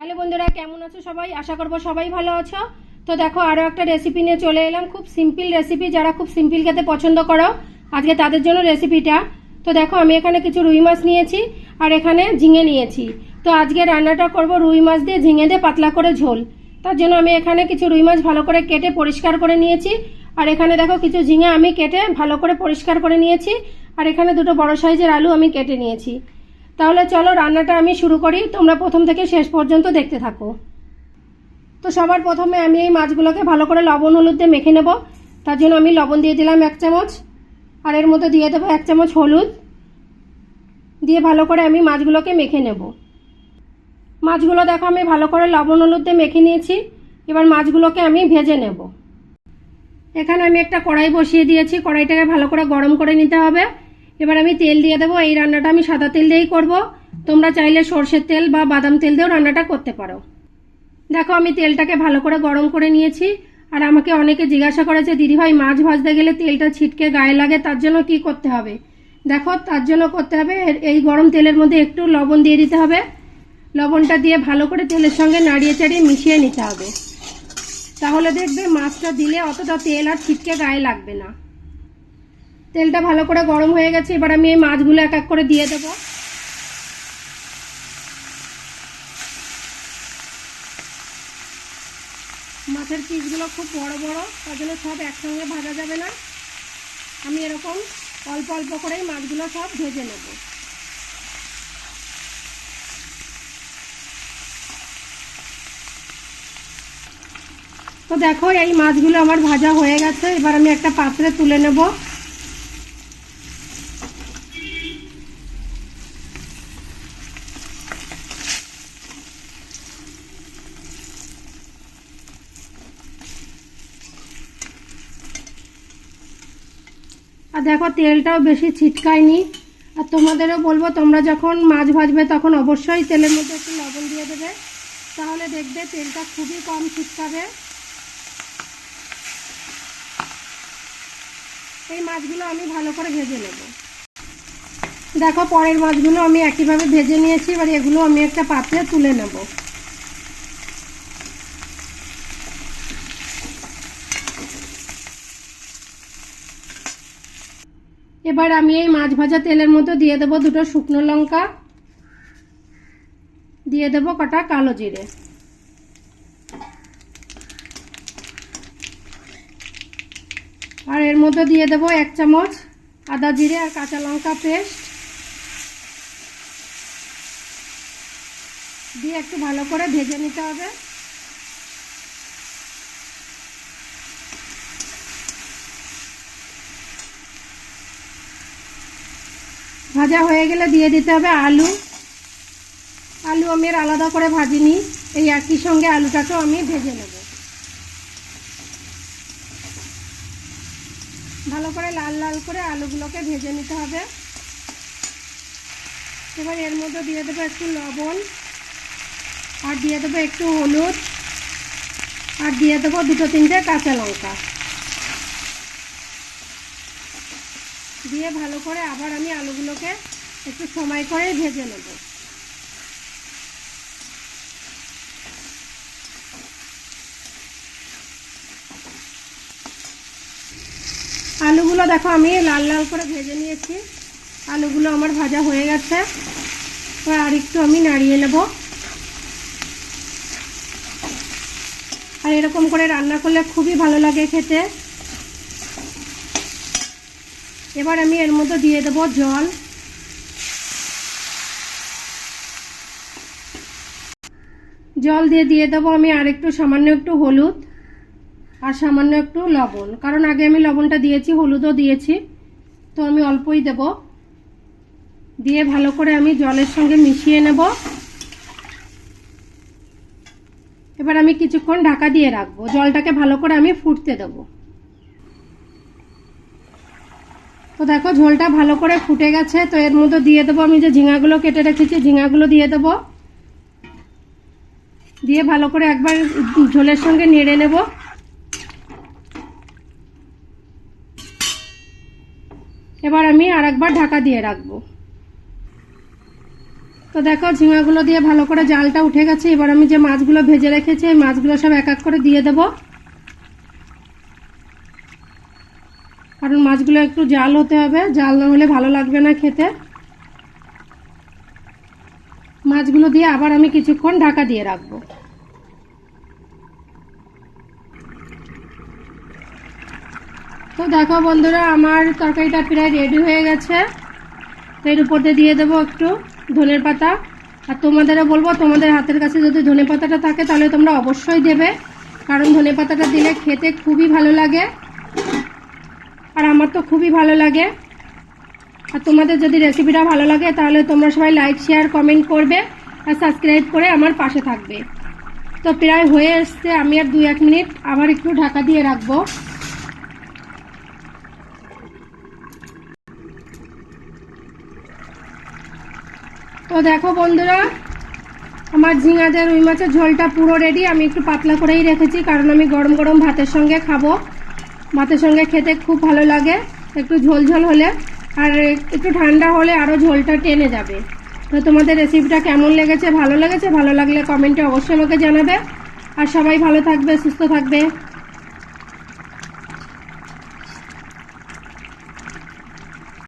Hello বন্ধুরা, কেমন আছো সবাই? আশা করব সবাই ভালো আছো। তো দেখো আরও একটা রেসিপি নিয়ে চলে এলাম। খুব সিম্পল রেসিপি যারা খুব সিম্পল খেতে পছন্দ করো, আজকে তাদের জন্য রেসিপিটা তো দেখো, আমি এখানে কিছু রুই মাছ নিয়েছি, আর এখানে ঝিঙে নিয়েছি। তো আজকে রান্নাটা করব রুই মাছ দিয়ে ঝিঙে দিয়ে পাতলা করে ঝোল। তার জন্য আমি এখানে কিছু রুই মাছ ভালো করে কেটে পরিষ্কার করে নিয়েছি। আর এখানে দেখো, কিছু ঝিঙে আমি কেটে ভালো করে পরিষ্কার করে নিয়েছি। আর এখানে দুটো বড় সাইজের আলু আমি কেটে নিয়েছি। তাহলে চলো রান্নাটা আমি শুরু করি। তোমরা প্রথম থেকে শেষ পর্যন্ত দেখতে থাকো। তো সবার প্রথমে আমি এই মাছগুলোকে ভালো করে লবণ হলুদ দিয়ে মেখে নেব। তার জন্য আমি লবণ দিয়ে দিলাম এক চামচ। আর এর মধ্যে দিয়ে দেবো এক চামচ হলুদ। দিয়ে ভালো করে আমি মাছগুলোকে মেখে নেব। মাছগুলো দেখো, আমি ভালো করে লবণ হলুদ দিয়ে মেখে নিয়েছি। এবার মাছগুলোকে আমি ভেজে নেব। এখানে আমি একটা কড়াই বসিয়ে দিয়েছি। কড়াইটাকে ভালো করে গরম করে নিতে হবে। এবার আমি তেল দিয়ে দেবো। এই রান্নাটা আমি সাদা তেল দিয়েই করব। তোমরা চাইলে সর্ষের তেল বা বাদাম তেল দিয়েও রান্নাটা করতে পারো। দেখো, আমি তেলটাকে ভালো করে গরম করে নিয়েছি। আর আমাকে অনেকে জিজ্ঞাসা করেছে দিদিভাই মাছ ভাজতে গেলে তেলটা ছিটকে গায়ে লাগে, তার জন্য কি করতে হবে? দেখো, তার জন্য করতে হবে এই গরম তেলের মধ্যে একটু লবণ দিয়ে দিতে হবে। লবণটা দিয়ে ভালো করে তেলের সঙ্গে নাড়িয়ে চাড়িয়ে মিশিয়ে নিতে হবে। তাহলে দেখবে মাছটা দিলে অতটা তেল আর ছিটকে গায়ে লাগবে না। তেলটা ভালো করে গরম হয়ে গেছে, এবার আমি এই মাছগুলো এক এক করে দিয়ে দেবো। মাছের পিসগুলো খুব বড় বড়, তার জন্য সব একসঙ্গে ভাজা যাবে না। আমি এরকম অল্প অল্প করেই মাছগুলো সব ভেজে নেব। তো দেখো, এই মাছগুলো আমার ভাজা হয়ে গেছে, এবার আমি একটা পাত্রে তুলে নেব। আর দেখো, তেলটাও বেশি ছিটকায়নি। আর তোমাদেরও বলব, তোমরা যখন মাছ ভাজবে তখন অবশ্যই তেলের মধ্যে একটু লবণ দিয়ে দেবে। তাহলে দেখবে তেলটা খুবই কম ছিটকাবে। এই মাছগুলো আমি ভালো করে ভেজে নেব। দেখো, পরের মাছগুলো আমি একইভাবে ভেজে নিয়েছি, এবার এগুলো আমি একটা পাত্রে তুলে নেব। এবার আমি এই মাছ ভাজা তেলের মধ্যে দিয়ে দেবো দুটো শুকনো লঙ্কা। দিয়ে দেবো কটা কালো জিরে। আর এর মধ্যে দিয়ে দেবো এক চামচ আদা জিরে আর কাঁচা লঙ্কা পেস্ট। দিয়ে একটু ভালো করে ভেজে নিতে হবে। ভাজা হয়ে গেলে দিয়ে দিতে হবে আলু। আলু আমি আর আলাদা করে ভাজিনি, এই একই সঙ্গে আলুটাকেও আমি ভেজে নেব। ভালো করে লাল লাল করে আলুগুলোকে ভেজে নিতে হবে। এবার এর মধ্যে দিয়ে দেবো একটু লবণ, আর দিয়ে দেবো একটু হলুদ, আর দিয়ে দেবো দুটো তিনটে কাঁচা লঙ্কা। দিয়ে ভালো করে আবার আমি আলুগুলোকে একটু সময় করে ভেজে নেব। আলুগুলো দেখো আমি লাল লাল করে ভেজে নিয়েছি। আলুগুলো আমার ভাজা হয়ে গেছে। আর একটু আমি নাড়িয়ে নেব। আর এরকম করে রান্না করলে খুবই ভালো লাগে খেতে। এবার আমি এর মধ্যে দিয়ে দেবো জল। জল দিয়ে দিয়ে দেবো আমি আর একটু সামান্য একটু হলুদ আর সামান্য একটু লবণ। কারণ আগে আমি লবণটা দিয়েছি, হলুদও দিয়েছি। তো আমি অল্পই দেব। দিয়ে ভালো করে আমি জলের সঙ্গে মিশিয়ে নেব। এবার আমি কিছুক্ষণ ঢাকা দিয়ে রাখব। জলটাকে ভালো করে আমি ফুটতে দেবো। তো দেখো, ঝোলটা ভালো করে ফুটে গেছে, তো এর মধ্যে দিয়ে দেবো আমি যে ঝিঙাগুলো কেটে রেখেছি, ঝিঙাগুলো দিয়ে দেবো। দিয়ে ভালো করে একবার ঝোলের সঙ্গে নেড়ে নেব। এবার আমি আর একবার ঢাকা দিয়ে রাখব। তো দেখো, ঝিঙাগুলো দিয়ে ভালো করে জালটা উঠে গেছে, এবার আমি যে মাছগুলো ভেজে রেখেছি, এই মাছগুলো সব এক এক করে দিয়ে দেবো। কারণ মাছগুলো একটু জাল হতে হবে। জাল না হলে ভালো লাগবে না খেতে। মাছগুলো দিয়ে আবার আমি কিছুক্ষণ ঢাকা দিয়ে রাখব। তো দেখো বন্ধুরা, আমার তরকারিটা প্রায় রেডি হয়ে গেছে। তো এর উপর দিয়ে দেবো একটু ধনের পাতা। আর তোমাদেরও বলব, তোমাদের হাতের কাছে যদি ধনে পাতাটা থাকে, তাহলে তোমরা অবশ্যই দেবে। কারণ ধনে পাতাটা দিলে খেতে খুবই ভালো লাগে। আর আমার তো খুবই ভালো লাগে। আর তোমাদের যদি রেসিপিটা ভালো লাগে, তাহলে তোমরা সবাই লাইক শেয়ার কমেন্ট করবে আর সাবস্ক্রাইব করে আমার পাশে থাকবে। তো প্রায় হয়ে এসছে, আমি আর দু এক মিনিট আবার একটু ঢাকা দিয়ে রাখব। তো দেখো বন্ধুরা, আমার ঝিঙা দিয়ে রুই মাছের ঝোলটা পুরো রেডি আমি একটু পাতলা করেই রেখেছি, কারণ আমি গরম গরম ভাতের সঙ্গে খাব। ভাতের সঙ্গে খেতে খুব ভালো লাগে। একটু ঝোল ঝোল হলে, আর একটু ঠান্ডা হলে আরও ঝোলটা টেনে যাবে। তো তোমাদের রেসিপিটা কেমন লেগেছে, ভালো লেগেছে? ভালো লাগলে কমেন্টে অবশ্যই আমাকে জানাবে। আর সবাই ভালো থাকবে, সুস্থ থাকবে।